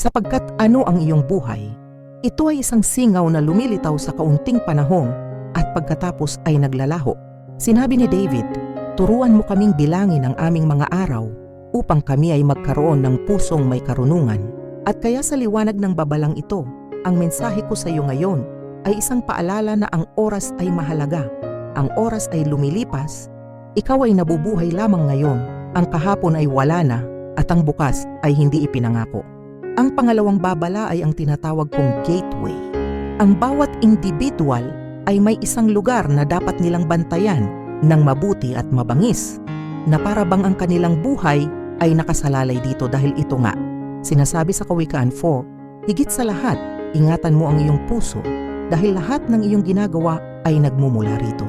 Sapagkat ano ang iyong buhay? Ito ay isang singaw na lumilitaw sa kaunting panahon at pagkatapos ay naglalaho. Sinabi ni David, Turuan mo kaming bilangin ang aming mga araw upang kami ay magkaroon ng pusong may karunungan. At kaya sa liwanag ng babalang ito, ang mensahe ko sa iyo ngayon ay isang paalala na ang oras ay mahalaga. Ang oras ay lumilipas. Ikaw ay nabubuhay lamang ngayon. Ang kahapon ay wala na at ang bukas ay hindi ipinangako. Ang pangalawang babala ay ang tinatawag kong gateway. Ang bawat individual ay may isang lugar na dapat nilang bantayan ng mabuti at mabangis na para bang ang kanilang buhay ay nakasalalay dito dahil ito nga. Sinasabi sa Kawikaan 4, higit sa lahat, ingatan mo ang iyong puso dahil lahat ng iyong ginagawa ay nagmumula rito.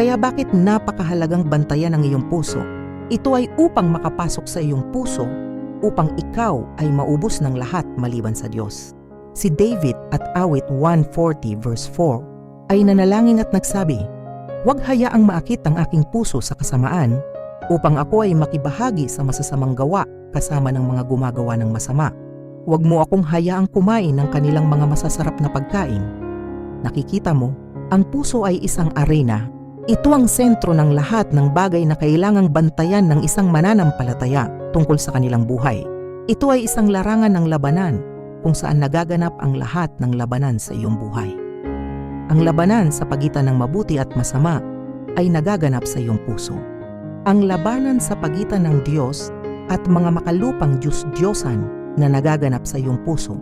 Kaya bakit napakahalagang bantayan ang iyong puso? Ito ay upang makapasok sa iyong puso upang ikaw ay maubos ng lahat maliban sa Diyos. Si David at awit 140 verse 4 ay nanalangin at nagsabi, Huwag hayaang maakit ang aking puso sa kasamaan upang ako ay makibahagi sa masasamang gawa kasama ng mga gumagawa ng masama. Huwag mo akong hayaang kumain ng kanilang mga masasarap na pagkain. Nakikita mo, ang puso ay isang arena. Ito ang sentro ng lahat ng bagay na kailangang bantayan ng isang mananampalataya tungkol sa kanilang buhay. Ito ay isang larangan ng labanan kung saan nagaganap ang lahat ng labanan sa iyong buhay. Ang labanan sa pagitan ng mabuti at masama ay nagaganap sa iyong puso. Ang labanan sa pagitan ng Diyos at mga makalupang Diyos-Diyosan na nagaganap sa iyong puso.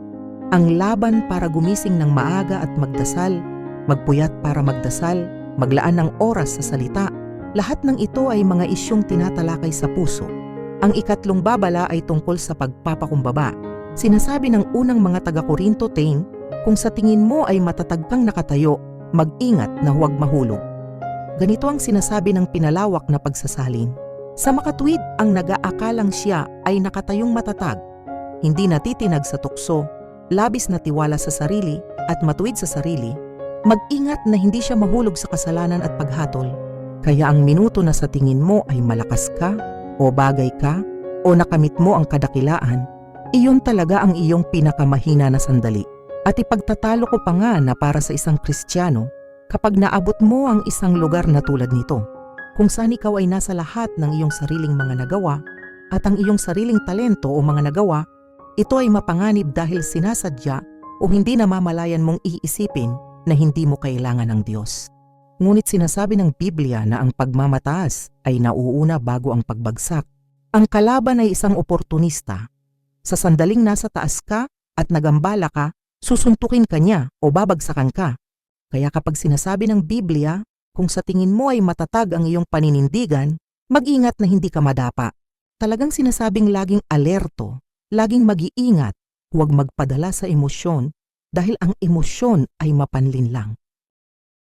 Ang laban para gumising ng maaga at magdasal, magpuyat para magdasal, maglaan ng oras sa salita, lahat ng ito ay mga isyong tinatalakay sa puso. Ang ikatlong babala ay tungkol sa pagpapakumbaba. Sinasabi ng unang mga taga-Korinto 10, kung sa tingin mo ay matatag kang nakatayo, mag-ingat na huwag mahulog. Ganito ang sinasabi ng pinalawak na pagsasalin. Sa makatwid, ang nag-aakalang siya ay nakatayong matatag, hindi natitinag sa tukso, labis na tiwala sa sarili at matuwid sa sarili, mag-ingat na hindi siya mahulog sa kasalanan at paghatol. Kaya ang minuto na sa tingin mo ay malakas ka, o bagay ka, o nakamit mo ang kadakilaan, iyon talaga ang iyong pinakamahina na sandali. At ipagtatalo ko pa nga na para sa isang Kristiyano, kapag naabot mo ang isang lugar na tulad nito, kung saan ikaw ay nasa lahat ng iyong sariling mga nagawa at ang iyong sariling talento o mga nagawa, ito ay mapanganib dahil sinasadya o hindi namamalayan mong iisipin na hindi mo kailangan ng Diyos. Ngunit sinasabi ng Biblia na ang pagmamataas ay nauuna bago ang pagbagsak. Ang kalaban ay isang oportunista. Sa sandaling nasa taas ka at nagambala ka, susuntukin ka niya o babagsakan ka. Kaya kapag sinasabi ng Biblia, kung sa tingin mo ay matatag ang iyong paninindigan, mag-ingat na hindi ka madapa. Talagang sinasabing laging alerto, laging mag-iingat, huwag magpadala sa emosyon dahil ang emosyon ay mapanlin lang.